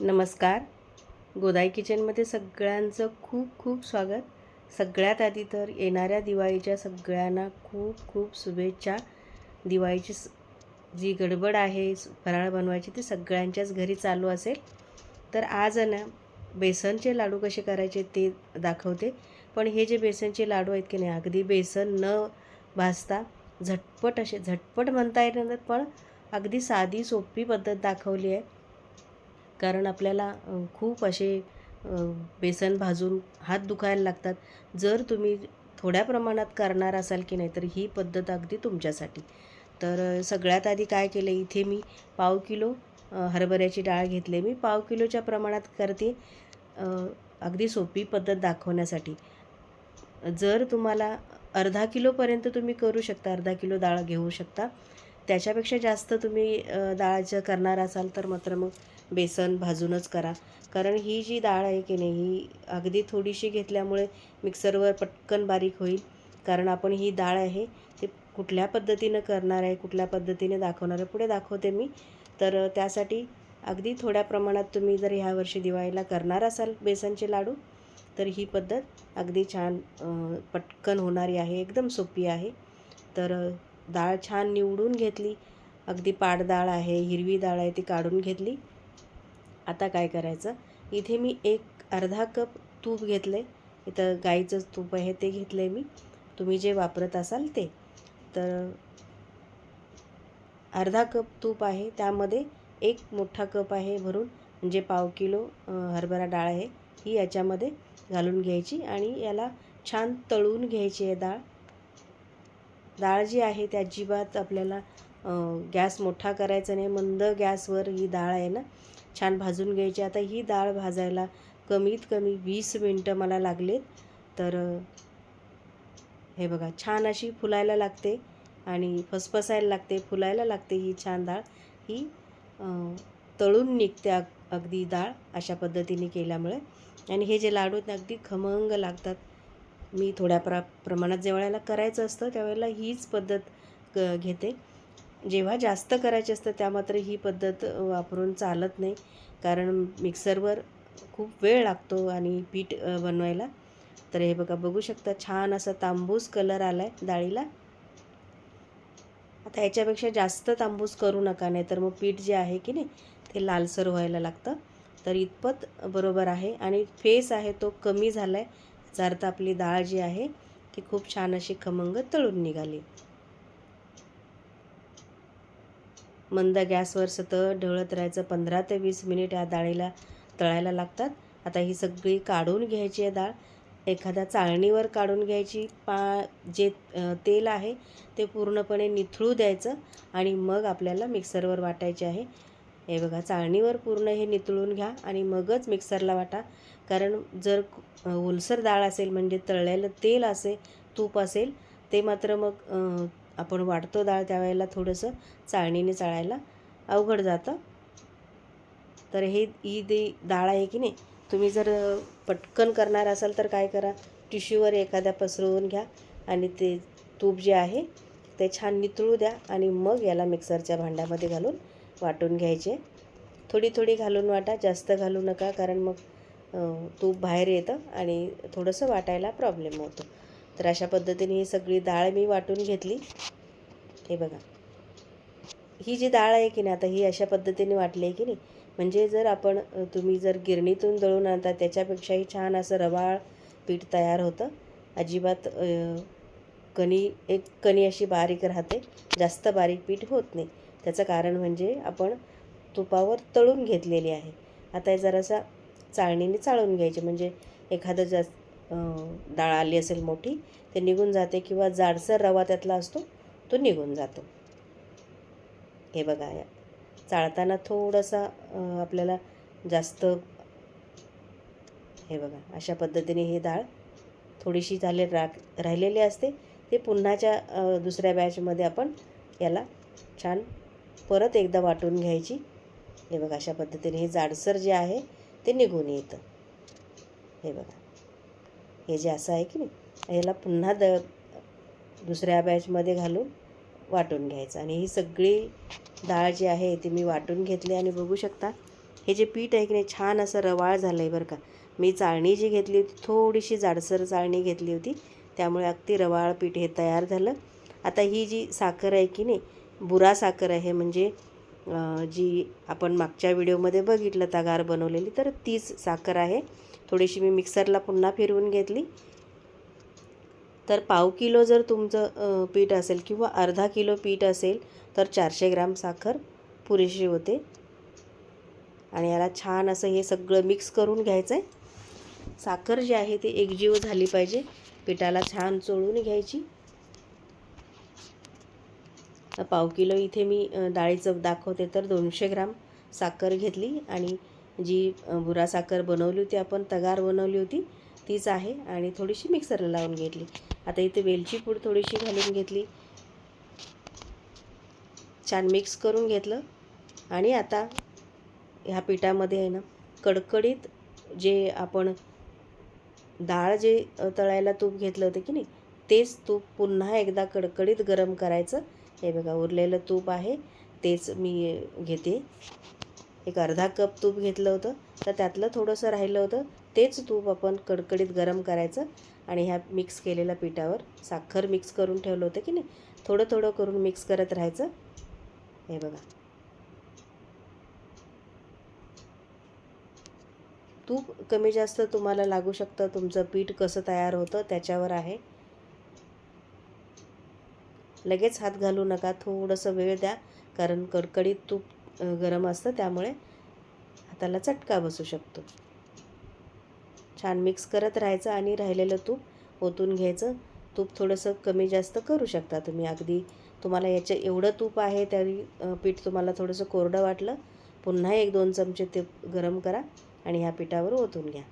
नमस्कार. गोदाई किचनमध्ये सगळ्यांचं खूप खूप स्वागत. सगळ्यात आधी तर येणाऱ्या दिवाळीच्या सगळ्यांना खूप खूप शुभेच्छा. दिवाळीची स- जी गडबड आहे फराळ बनवायची ती सगळ्यांच्याच घरी चालू असेल. तर आज आहे ना बेसनचे लाडू कसे करायचे ते दाखवते. पण हे जे बेसनचे लाडू आहेत की नाही अगदी बेसन न भाजता झटपट असे झटपट म्हणता येणार पण अगदी साधी सोपी पद्धत दाखवली आहे. कारण आपल्याला खूप असे बेसन भाजून हात दुखायला लागतात. जर तुम्ही थोड्या प्रमाणात करणार असाल की नाही तर ही पद्धत अगदी तुमच्यासाठी. तर सगळ्यात आधी काय केलं इथे मी पाव किलो हरभऱ्याची डाळ घेतली. मी पाव किलोच्या प्रमाणात करते अगदी सोपी पद्धत दाखवण्यासाठी. जर तुम्हाला अर्धा किलोपर्यंत तुम्ही करू शकता अर्धा किलो डाळ घेऊ शकता. त्याच्यापेक्षा जास्त तुम्ही डाळ जर करणार असाल तर मात्र मग बेसन भाजूनच करा. कारण ही जी डाळ आहे की नाही ही अगदी थोडीशी घेतल्यामुळे मिक्सरवर पटकन बारीक होईल. कारण आपण ही डाळ आहे ते कुठल्या पद्धतीनं करणार आहे कुठल्या पद्धतीने दाखवणार आहे पुढे दाखवते मी. तर त्यासाठी अगदी थोड्या प्रमाणात तुम्ही जर ह्या वर्षी दिवाळीला करणार असाल बेसनचे लाडू तर ही पद्धत अगदी छान पटकन होणारी आहे एकदम सोपी आहे. तर डाळ छान निवडून घेतली. अगदी पाट डाळ आहे हिरवी डाळ आहे ती काढून घेतली. आता काय करायचं? इथे मी एक अर्धा कप तूप घेतलं आहे इथं गाईचं तूप आहे ते घेतलं आहे मी. तुम्ही जे वापरत असाल ते. तर अर्धा कप तूप आहे. त्यामध्ये एक मोठा कप आहे भरून म्हणजे पाव किलो हरभरा डाळ आहे. ही याच्यामध्ये घालून घ्यायची आणि याला छान तळून घ्यायची आहे डाळ. डाळ जी आहे ती अजिबात आपल्याला गॅस मोठा करायचा नाही. मंद गॅसवर ही डाळ आहे ना छान भाजून घ्यायची. आता ही डाळ भाजायला कमीत कमी वीस मिनटं मला लागलेत. तर हे बघा छान अशी फुलायला लागते आणि फसफसायला लागते फुलायला लागते ही छान डाळ. ही तळून निघते अग अगदी डाळ अशा पद्धतीने केल्यामुळे. आणि हे जे लाडू आहेत ना अगदी खमंग लागतात. मी थोड्या प्रा प्रमाणात जेवढ्याला करायचं असतं त्यावेळेला हीच पद्धत क घेते. जेव्हा जास्त करायचे असतं त्या मात्र ही पद्धत वापरून चालत नाही. कारण मिक्सरवर खूप वेळ लागतो आणि पीठ बनवायला. तर हे बघा बघू शकता छान असा तांबूस कलर आला आहे डाळीला. आता याच्यापेक्षा जास्त तांबूस करू नका नाही तर मग पीठ जे आहे की नाही ते लालसर व्हायला लागतं. तर इतपत बरोबर आहे आणि फेस आहे तो कमी झाला आहे याचा अर्थ आपली डाळ जी आहे ती खूप छान अशी खमंग तळून निघाली. मंद गॅसवर सतत ढवळत राहायचं पंधरा ते वीस मिनिट या डाळीला तळायला लागतात. आता ही सगळी काढून घ्यायची आहे डाळ. एखाद्या चाळणीवर काढून घ्यायची पा जे तेल आहे ते पूर्णपणे निथळू द्यायचं आणि मग आपल्याला मिक्सरवर वाटायचे आहे. हे बघा चाळणीवर पूर्ण हे नितळून घ्या आणि मगच मिक्सरला वाटा. कारण जर ओलसर डाळ असेल म्हणजे तळलेलं तेल असेल तूप असेल ते मात्र मग आपण वाटतो डाळ त्यावेळेला थोडंसं चाळणीने चाळायला अवघड जातं. तर हे ही दी डाळ आहे की नाही तुम्ही जर पटकन करणार असाल तर काय करा टिश्यूवर एखाद्या पसरवून घ्या आणि ते तूप जे आहे ते छान नितळू द्या आणि मग याला मिक्सरच्या भांड्यामध्ये घालून वाटून घ्यायचे. थोडी थोडी घालून वाटा जास्त घालू नका कारण मग तूप बाहेर येतं आणि थोडंसं वाटायला प्रॉब्लेम होतो. तर अशा पद्धतीने ही सगळी डाळ मी वाटून घेतली. हे बघा. ही जी डाळ आहे की नाही आता ही अशा पद्धतीने वाटली आहे की नाही म्हणजे जर आपण तुम्ही जर गिरणीतून दळून आणता त्याच्यापेक्षाही छान असं रवाळ पीठ तयार होतं. अजिबात कणी एक कणी अशी बारीक राहते. जास्त बारीक पीठ होत नाही. त्याचं कारण म्हणजे आपण तुपावर तळून घेतलेली आहे. आता हे जरासा चाळणीने चाळून घ्यायचे. म्हणजे एखादं जास्त डाळ आली असेल मोठी ते निघून जाते किंवा जाडसर रवा त्यातला असतो तो निघून जातो. हे बघा या चाळताना थोडासा आपल्याला जास्त हे बघा अशा पद्धतीने ही डाळ थोडीशी झाले राख राहिलेली असते. ते पुन्हाच्या दुसऱ्या बॅचमध्ये आपण याला छान परत एकदा वाटून घ्यायची. हे बघा अशा पद्धतीने हे जाडसर जे आहे ते निघून येतं. हे बघा. हे जे असं आहे की नाही याला पुन्हा द दुसऱ्या बॅचमध्ये घालून वाटून घ्यायचं. आणि ही सगळी डाळ जी आहे ती मी वाटून घेतली आणि बघू शकता हे जे पीठ आहे की नाही छान असं रवाळ झालं आहे बरं का. मी चाळणी जी घेतली होती थोडीशी जाडसर चाळणी घेतली होती त्यामुळे अगदी रवाळ पीठ हे तयार झालं. आता ही जी साखर आहे की नाही बुरा साखर आहे म्हणजे जी आपण मागच्या व्हिडिओमध्ये बघितलं तगार बनवलेली तर तीच साखर आहे. थोडीशी मी मिक्सरला पुन्हा फिरवून घेतली. तर पाव किलो जर तुमचं पीठ असेल किंवा अर्धा किलो पीठ असेल तर चारशे ग्राम साखर पुरेशी होते. आणि याला छान असं हे सगळं मिक्स करून घ्यायचं आहे साखर जी आहे ती एकजीव झाली पाहिजे. पिठाला छान चोळून घ्यायची. पाव किलो इथे मी डाळीचं दाखवते तर दोनशे ग्राम साखर घेतली आणि जी भुरा बुरा साखर बनवली होती आपण तगार बनवली होती तीच आहे आणि थोडीशी मिक्सरला लावून घेतली. आता इथे वेलची पूड थोडीशी घालून घेतली. छान मिक्स करून घेतलं आणि आता ह्या पिठामध्ये आहे ना कडकडीत जे आपण डाळ जे तळायला तूप घेतलं होतं की नाही तेच तूप पुन्हा एकदा कडकडीत गरम करायचं. हे बघा उरलेलं तूप आहे. तेच मी घेते. एक अर्धा कप तूप घेतलं होतं. तर त्यातलं थोडंसं राहिलं होतं. तेच तूप आपण कडकडीत गरम करायचं आणि ह्या मिक्स केलेल्या पिठावर साखर मिक्स करून ठेवलं होतं की नाही? थोडं थोडं करून मिक्स करत राहायचं. हे बघा. तूप कमी जास्त तुम्हाला लागू शकतं. तुमचं पीठ कसं तयार होतं त्याच्यावर आहे. लगेच हात घालू नका थोडंसं वेळ द्या. कारण कडकडीत तूप गरम असतं त्यामुळे हाताला चटका बसू शकतो. छान मिक्स करत राहायचं आणि राहिलेलं तूप ओतून घ्यायचं. तूप थोडंसं कमी जास्त करू शकता तुम्ही. अगदी तुम्हाला याच्या एवढं तूप आहे तरी पीठ तुम्हाला थोडंसं कोरडं वाटलं पुन्हा एक दोन चमचे ते गरम करा आणि ह्या पिठावर ओतून घ्या.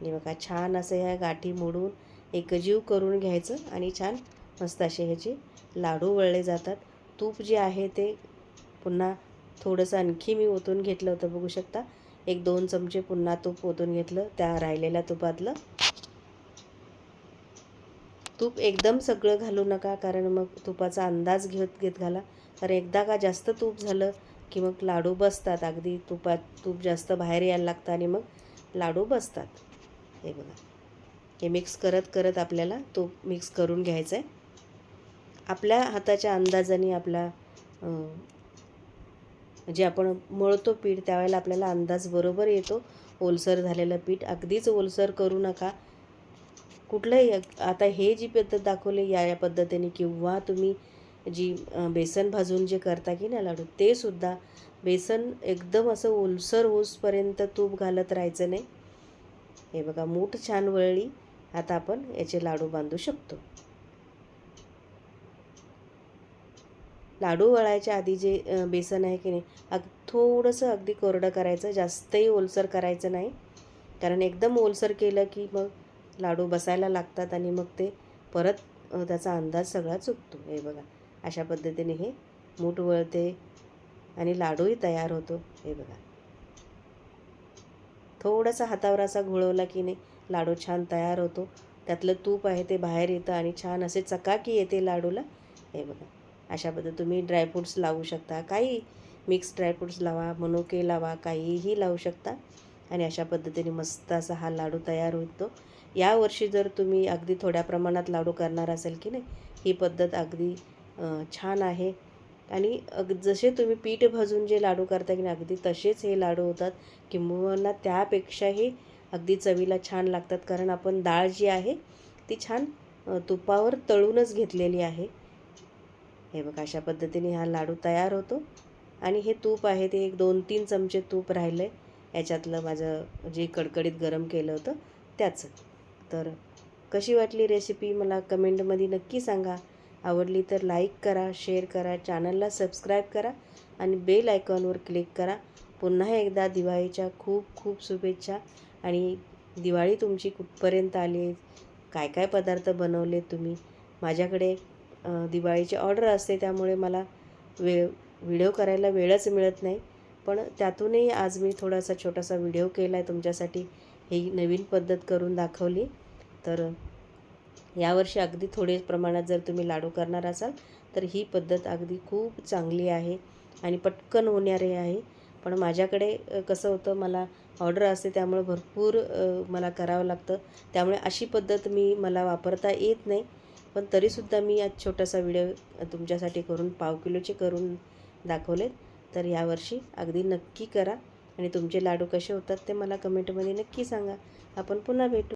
हे बघा छान असं ह्या गाठी मोडून एकजीव करून घ्यायचं आणि छान मस्त असे ह्याचे लाडू वळले जातात. तूप जे आहे ते पुन्हा थोडंसं आणखी मी ओतून घेतलं होतं बघू शकता. एक दोन चमचे पुन्हा तूप ओतून घेतलं त्या राहिलेल्या तुपातलं. तूप एकदम सगळं घालू नका कारण मग तुपाचा अंदाज घेत घेत घाला. कारण एकदा का जास्त तूप झालं की मग लाडू बसतात अगदी. तुपात तूप जास्त बाहेर यायला लागतं आणि मग लाडू बसतात. हे बघा. हे मिक्स करत करत आपल्याला तूप मिक्स करून घ्यायचा आहे आपल्या हाताच्या अंदाजाने आपला जे आपण मळतो पीठ त्यावेळेला आपल्याला अंदाज बरोबर येतो. ओलसर झालेलं पीठ अगदीच ओलसर करू नका. कुठलंही आता हे जी पद्धत दाखवली या या पद्धतीने किंवा तुम्ही जी बेसन भाजून जे करता की ना लाडू ते सुद्धा बेसन एकदम असं ओलसर होसपर्यंत तूप घालत राहायचं नाही. हे बघा मूठ छान वळली. आता आपण याचे लाडू बांधू शकतो. लाडू वळायच्या आधी जे बेसन आहे की नाही अग थोडंसं अगदी कोरडं करायचं जास्तही ओलसर करायचं नाही. कारण एकदम ओलसर केलं की मग लाडू बसायला लागतात आणि मग ते परत त्याचा अंदाज सगळा चुकतो. हे बघा अशा पद्धतीने हे मूठ वळते आणि लाडूही तयार होतो. हे बघा. थोडासा हातावर असा घोळवला की नाही लाडू छान तयार होतो. त्यातलं तूप आहे ते बाहेर येतं आणि छान असे चकाकी येते लाडूला. हे बघा अशा पद्धती तुम्ही ड्रायफ्रूट्स लावू शकता. काही मिक्स ड्रायफ्रूट्स लावा मनुके लावा काहीही लावू शकता. आणि अशा पद्धतीने मस्त असा हा लाडू तयार होतो. यावर्षी जर तुम्ही अगदी थोड्या प्रमाणात लाडू करणार असेल की नाही ही पद्धत अगदी छान आहे. आणि अग जसे तुम्ही पीठ भाजून जे लाडू करता की नाही अगदी तसेच हे लाडू होतात. किंबहुना त्यापेक्षाही अगदी चवीला छान लागतात कारण आपण डाळ जी आहे ती छान तुपावर तळूनच घेतलेली आहे. हे बघा अशा पद्धतीने हा लाडू तयार होतो. आणि हे तूप आहे ते एक दोन तीन चमचे तूप राहिलं. आहे याच्यातलं माझं जे कडकडीत गरम केलं होतं त्याचं. तर कशी वाटली रेसिपी मला कमेंटमध्ये नक्की सांगा. आवडली तर लाईक करा शेअर करा चॅनलला सबस्क्राईब करा आणि बेल आयकॉनवर क्लिक करा. पुन्हा एकदा दिवाळीच्या खूप खूप शुभेच्छा. आणि दिवाळी तुमची कुठपर्यंत आली आहे? काय काय पदार्थ बनवले तुम्ही? माझ्याकडे दिवाळीची ऑर्डर असते त्यामुळे मला वे व्हिडिओ करायला वेळच मिळत नाही. पण त्यातूनही आज मी थोडासा छोटासा व्हिडिओ केला आहे तुमच्यासाठी. ही नवीन पद्धत करून दाखवली. तर यावर्षी अगदी थोडे प्रमाणात जर तुम्ही लाडू करणार असाल तर ही पद्धत अगदी खूप चांगली आहे आणि पटकन होणारे आहे. पण माझ्याकडे कसं होतं मला ऑर्डर असते त्यामुळे भरपूर मला करावं लागतं. त्यामुळे अशी पद्धत मी मला वापरता येत नाही. पण तरीसुद्धा मी आज छोटासा व्हिडिओ तुमच्यासाठी करून पाव किलोचे करून दाखवलेत. तर यावर्षी अगदी नक्की करा. आणि तुमचे लाडू कसे होतात ते मला कमेंटमध्ये नक्की सांगा. आपण पुन्हा भेटू.